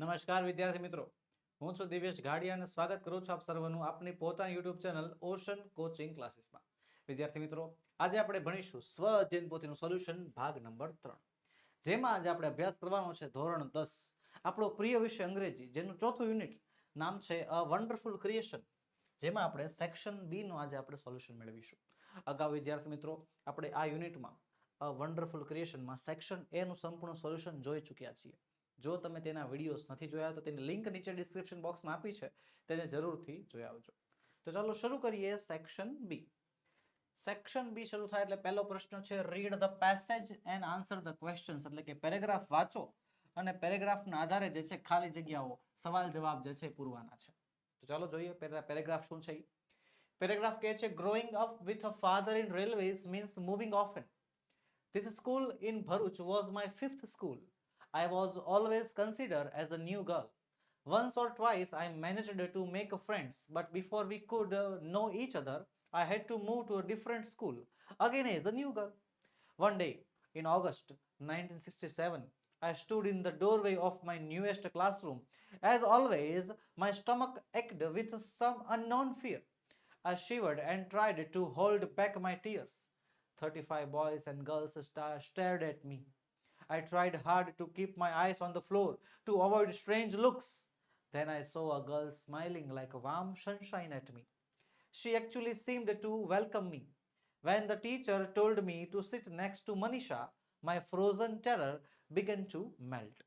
નમસ્કાર વિદ્યાર્થી મિત્રો. હું છું દિવ્યેશ ગાડિયા અને સ્વાગત કરું છું આપ સર્વનું આપની પોતાની યુટ્યુબ ચેનલ ઓશન કોચિંગ ક્લાસીસમાં. વિદ્યાર્થી મિત્રો, આજે આપણે ભણીશું સ્વ અધ્યયન પોથીનું સોલ્યુશન ભાગ નંબર ત્રણ. જેમાં આજે આપણે અભ્યાસ કરવાનો છે ધોરણ દસ. આપણો પ્રિય વિષય અંગ્રેજી, જેનું ચોથું યુનિટ નામ છે અ વન્ડરફુલ ક્રિએશન. જેમાં આપણે સેક્શન બી નું આજે આપણે સોલ્યુશન મેળવીશું. અગાઉ વિદ્યાર્થી મિત્રો, આપણે આ યુનિટમાં વન્ડરફુલ ક્રિએશનમાં સેક્શન એનું સંપૂર્ણ સોલ્યુશન જોઈ ચૂક્યા છીએ. જો તમે તેના વિડીયોઝ નથી જોયા, તો તેની લિંક નીચે ડિસ્ક્રિપ્શન બોક્સમાં આપી છે, તેને જરૂરથી જોઈ આવજો. તો ચાલો શરૂ કરીએ સેક્શન બી સેક્શન બી શરૂ થાય એટલે પહેલો પ્રશ્ન છે read the passage and answer the questions એટલે કે પેરેગ્રાફ વાંચો અને પેરેગ્રાફના આધારે જે છે, ખાલી જગ્યાઓ, સવાલ જવાબ જે છે પૂરવાના છે. તો ચાલો જોઈએ પેરેગ્રાફ શું છે પેરેગ્રાફ કહે છે growing up with a father in railways means moving often this school in Bharuch was my fifth school. I was always considered as a new girl. Once or twice I managed to make friends, but before we could uh, know each other, I had to move to a different school, again as a new girl. One day, in August 1967, I stood in the doorway of my newest classroom. As always, my stomach ached with some unknown fear. I shivered and tried to hold back my tears. 35 boys and girls sta- stared at me. I tried hard to keep my eyes on the floor to avoid strange looks. Then I saw a girl smiling like warm sunshine at me. She actually seemed to welcome me. When the teacher told me to sit next to Manisha, my frozen terror began to melt.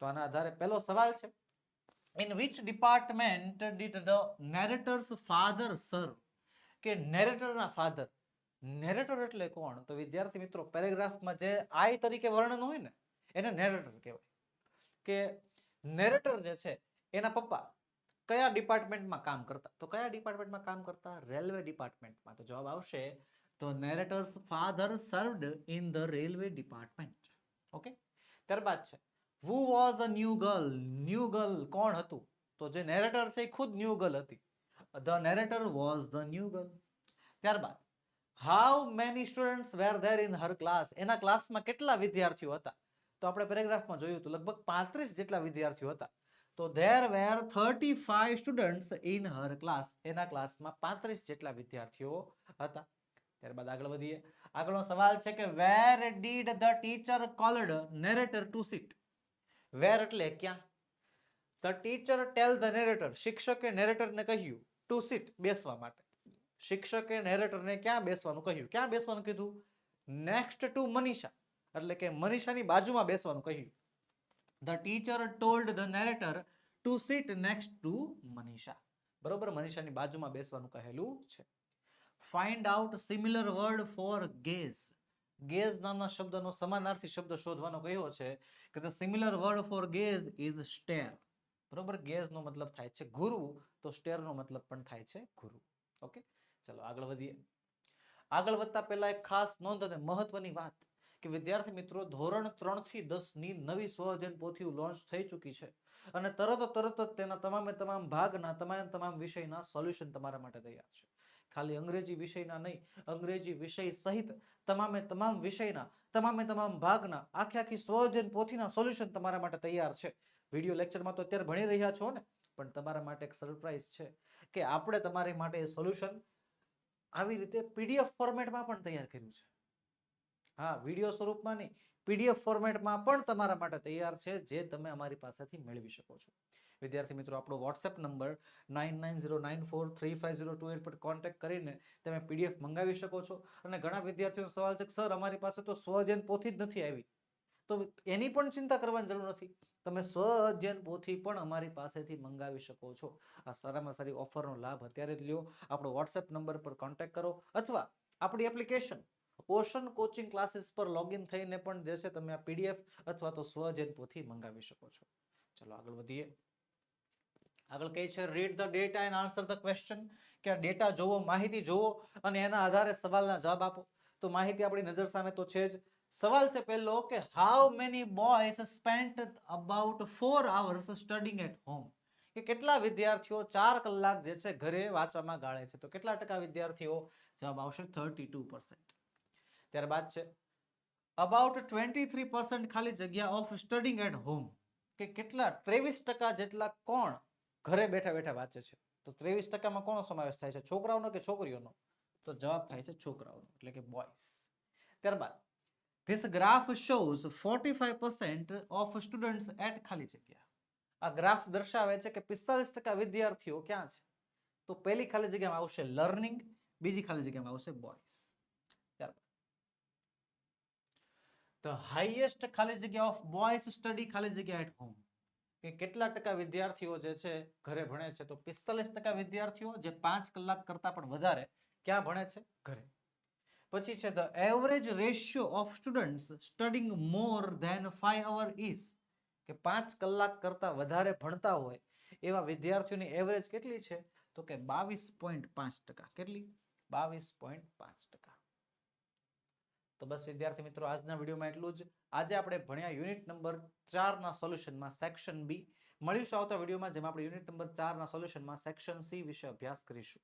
તો આના આધારે પહેલો સવાલ છે in which department did the narrator's father serve કે નેરેટરના father narrator એટલે કોણ? તો વિદ્યાર્થી મિત્રો, પેરેગ્રાફમાં જે આઈ તરીકે વર્ણન હોય ને, એને નેરેટર કહેવાય. કે નેરેટર જે છે, એના પપ્પા કયા ડિપાર્ટમેન્ટમાં કામ કરતા? તો કયા ડિપાર્ટમેન્ટમાં કામ કરતા? રેલવે ડિપાર્ટમેન્ટમાં તો જવાબ આવશે, તો narrator's father served in the railway department okay? ત્યારબાદ છે who was a new girl new girl કોણ હતું? તો જે નેરેટર છે, એ ખુદ ન્યૂ ગર્લ હતી. The narrator was the new girl ત્યારબાદ how many students were there in her class એના ક્લાસમાં કેટલા વિદ્યાર્થીઓ હતા? તો આપણે પેરેગ્રાફમાં જોયું હતું, લગભગ પાંત્રીસ જેટલા વિદ્યાર્થીઓ હતા. તો there were thirty five students in her class એના ક્લાસમાં પાંત્રીસ જેટલા વિદ્યાર્થીઓ હતા. ત્યારબાદ આગળ વધીએ. આગળનો સવાલ છે કે where did the teacher called narrator to sit where એટલે ક્યાં? The teacher tell the narrator શિક્ષકે નેરેટરને કહ્યું ટુ સીટ બેસવા માટે. શિક્ષકે નેરેટરને ક્યાં બેસવાનું કહ્યું? ક્યાં બેસવાનું કીધું? Next to Manisha. એટલે કે મનીષાની બાજુમાં બેસવાનું કહ્યું. The teacher told the narrator to sit next to Manisha. બરોબર? મનીષાની બાજુમાં બેસવાનું કહેલું છે. Find out similar word for gaze gaze નામના શબ્દનો સમાનાર્થી શબ્દ શોધવાનો કયો છે કે the similar word for gaze is stare બરોબર? ગેઝનો મતલબ થાય છે ગુરુ, તો સ્ટેરનો મતલબ પણ થાય છે ગુરુ. ઓકે ચલો આગળ વધીએ. આગળ વધતા પહેલા એક ખાસ નોંધ અને મહત્વની વાત કે વિદ્યાર્થી મિત્રો ધોરણ ત્રણથી દસની નવી સ્વઅધ્યયન પોથી લોન્ચ થઈ ચૂકી છે અને તરત તરત જ તેના તમામે તમામ ભાગના તમામ તમામ વિષયના સોલ્યુશન તમારા માટે તૈયાર છે. ખાલી અંગ્રેજી વિષયના નહીં, અંગ્રેજી વિષય સહિત તમામે તમામ વિષયના, તમામે તમામ ભાગના, આખી આખી સ્વઅધ્યયન પોથીના સોલ્યુશન તમારા માટે તૈયાર છે. વીડિયો લેક્ચરમાં તો અત્યારે ભણી રહ્યા છો ને, પણ તમારા માટે એક સરપ્રાઈઝ છે કે આપણે તમારી માટે સોલ્યુશન આવી રીતે પીડીએફ ફોર્મેટમાં પણ તૈયાર કર્યું છે. હા, વીડિયો સ્વરૂપમાં નહીં, પીડીએફ ફોર્મેટમાં પણ તમારા માટે તૈયાર છે જે તમે અમારી પાસેથી મેળવી શકો છો. વિદ્યાર્થી મિત્રો, આપણો WhatsApp number nine nine zero nine four three five zero two eight પર કોન્ટેક્ટ કરીને તમે પીડીએફ મંગાવી શકો છો. અને ઘણા વિદ્યાર્થીઓનો સવાલ છે સર, અમારી પાસે તો સ્વજન પોથી જ નથી આવી. તો એની પણ ચિંતા કરવાની જરૂર નથી. તમે સ્વ અધ્યયન પોથી પણ અમારી પાસેથી મંગાવી શકો છો. આ સારામાં સારી ઓફરનો લાભ અત્યારે જ લ્યો. આપણો વોટ્સએપ નંબર પર કોન્ટેક્ટ કરો અથવા આપણી એપ્લિકેશન ઓશન કોચિંગ ક્લાસીસ પર લોગિન થઈને પણ જે છે તમે આ પીડીએફ અથવા તો સ્વઅધ્યયન પોથી મંગાવી શકો છો. ચલો આગળ વધીએ. આગળ કહે છે read the data and answer the question કે ડેટા જોવો, માહિતી જોવો અને એના આધારે સવાલના જવાબ આપો. તો માહિતી આપણી નજર સામે તો છે જ. સવાલ છે પહેલો કે how many boys spent about four hours studying at home કે કેટલા વિદ્યાર્થીઓ ચાર કલાક જે છે ઘરે વાંચવામાં ગાળે છે? તો કેટલા ટકા વિદ્યાર્થીઓ? જવાબ આવશે થર્ટી ટુ પર્સન્ટ ત્યારબાદ છે અબાઉટ ટ્વેન્ટી થ્રી પર્સન્ટ ખાલી જગ્યા ઓફ સ્ટડિંગ એટ હોમ કે કેટલા, ત્રેવીસ ટકા જેટલા કોણ ઘરે બેઠા બેઠા વાંચે છે? તો ત્રેવીસ ટકામાં કોનો સમાવેશ થાય છે? છોકરાઓનો કે છોકરીઓનો? તો જવાબ થાય છે છોકરાઓનો, એટલે કે બોયઝ ત્યારબાદ this graph shows forty five percent of students at ખાલી જગ્યા. આ ગ્રાફ દર્શાવે છે કે પિસ્તાલીસ ટકા વિદ્યાર્થીઓ ક્યાં છે? તો પહેલી ખાલી જગ્યામાં આવશે લર્નિંગ બીજી ખાલી જગ્યામાં આવશે બોયઝ ધ હાઈએસ્ટ ખાલી જગ્યા ઓફ બોયઝ સ્ટડી ખાલી જગ્યા એટ હોમ કે કેટલા ટકા વિદ્યાર્થીઓ જે છે ઘરે ભણે છે? તો પિસ્તાલીસ ટકા વિદ્યાર્થીઓ જે પાંચ કલાક કરતા પણ વધારે ક્યાં ભણે છે? ઘરે. પછી છે the average ratio of students studying more than five hour is કે પાંચ કલાક કરતા વધારે ભણતા હોય એવા વિદ્યાર્થીઓની એવરેજ કેટલી છે? તો કે બાવીસ પોઈન્ટ પાંચ ટકા. કેટલી? બાવીસ પોઈન્ટ પાંચ ટકા. તો બસ વિદ્યાર્થી મિત્રો, આજના વિડીયોમાં એટલું જ. આજે આપણે ભણ્યા યુનિટ નંબર ચારના સોલ્યુશનમાં સેક્શન બી મળીશું આવતા વિડીયોમાં, જેમાં આપણે યુનિટ નંબર ચારના સોલ્યુશનમાં સેક્શન સી વિશે અભ્યાસ કરીશું.